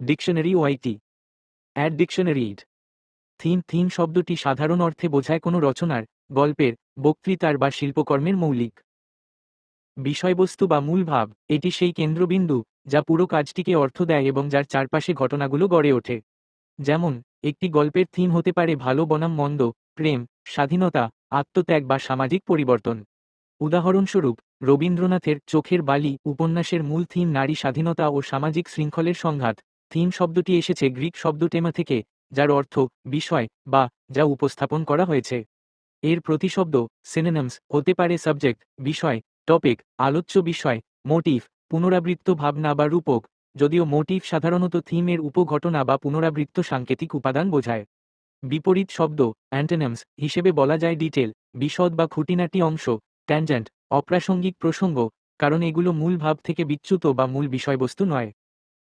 Dictionary ওয়াইটি add dictionary ইড theme theme শব্দটি সাধারণ অর্থে বোঝায় কোনো রচনার, গল্পের, বক্তৃতার বা শিল্পকর্মের মৌলিক বিষয়বস্তু বা মূল ভাব। এটি সেই কেন্দ্রবিন্দু যা পুরো কাজটিকে অর্থ দেয় এবং যার চারপাশে ঘটনাগুলো গড়ে ওঠে। যেমন, একটি গল্পের থিম হতে পারে ভালো বনাম মন্দ, প্রেম, স্বাধীনতা, আত্মত্যাগ বা সামাজিক পরিবর্তন। উদাহরণস্বরূপ, রবীন্দ্রনাথের চোখের বালি উপন্যাসের মূল থিম নারী স্বাধীনতা ও সামাজিক শৃঙ্খলের সংঘাত। থিম শব্দটি এসেছে গ্রিক শব্দ টেমা থেকে, যার অর্থ বিষয় বা যা উপস্থাপন করা হয়েছে। এর প্রতিশব্দ সিনেনামস হতে পারে সাবজেক্ট বিষয় টপিক আলোচ্য বিষয় মোটিভ পুনরাবৃত্ত ভাবনা বা রূপক, যদিও মোটিভ সাধারণত থিমের উপঘটনা বা পুনরাবৃত্ত সাংকেতিক উপাদান বোঝায়। বিপরীত শব্দ অ্যান্টেনামস হিসেবে বলা যায় ডিটেল বিশদ বা খুঁটিনাটি অংশ ট্যানজেন্ট অপ্রাসঙ্গিক প্রসঙ্গ, কারণ এগুলো মূল ভাব থেকে বিচ্যুত বা মূল বিষয়বস্তু নয়।